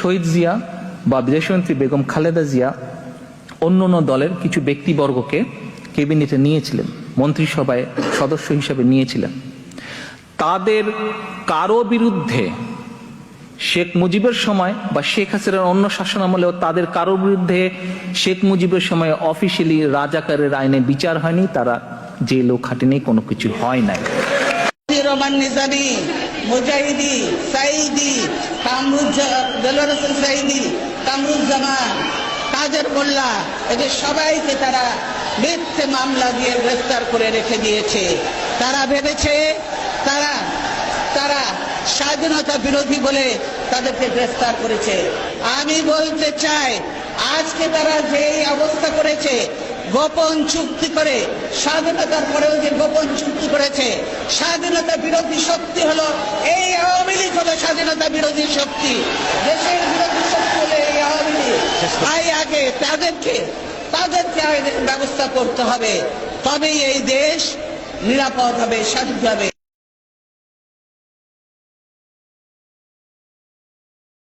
শহীদ জিয়া বা বিদেশমন্ত্রী বেগম খালেদা জিয়া অন্য অন্য দলের কিছু ব্যক্তিবর্গকে ক্যাবিনেটে নিয়েছিলেন, মন্ত্রিসভায় সদস্য হিসেবে নিয়েছিলেন। তাদের কারও বিরুদ্ধে শেখ মুজিবের সময় বা শেখ হাসিনার অন্য শাসন আমলেও তাদের কারোর বিরুদ্ধে শেখ মুজিবের সময় অফিসিয়ালি রাজাকারের আইনে বিচার হয়নি, তারা জেলও খাটেনি কোনো কিছু হয় নাই। কামরুজ্জামান কাজের মোল্লা, এদের সবাইকে তারা মিথ্যে মামলা দিয়ে গ্রেফতার করে রেখে দিয়েছে। তারা ভেবেছে তারা তারা স্বাধীনতা বিরোধী বলে তাদেরকে গ্রেফতার করেছে। আমি বলতে চাই, আজকে তারা যে অবস্থা করেছে, গোপন চুক্তি করে, স্বাধীনতার পরেও যে গোপন চুক্তি করেছে স্বাধীনতা বিরোধী শক্তি হলো এই আওয়ামী লীগ হলো স্বাধীনতা বিরোধী শক্তি। দেশের বিরোধী শক্তি হলো এই আওয়ামী লীগ। তাই আগে তাদেরকে তাদেরকে ব্যবস্থা করতে হবে। তবেই এই দেশ নিরাপদ হবে স্বাধীন হবে।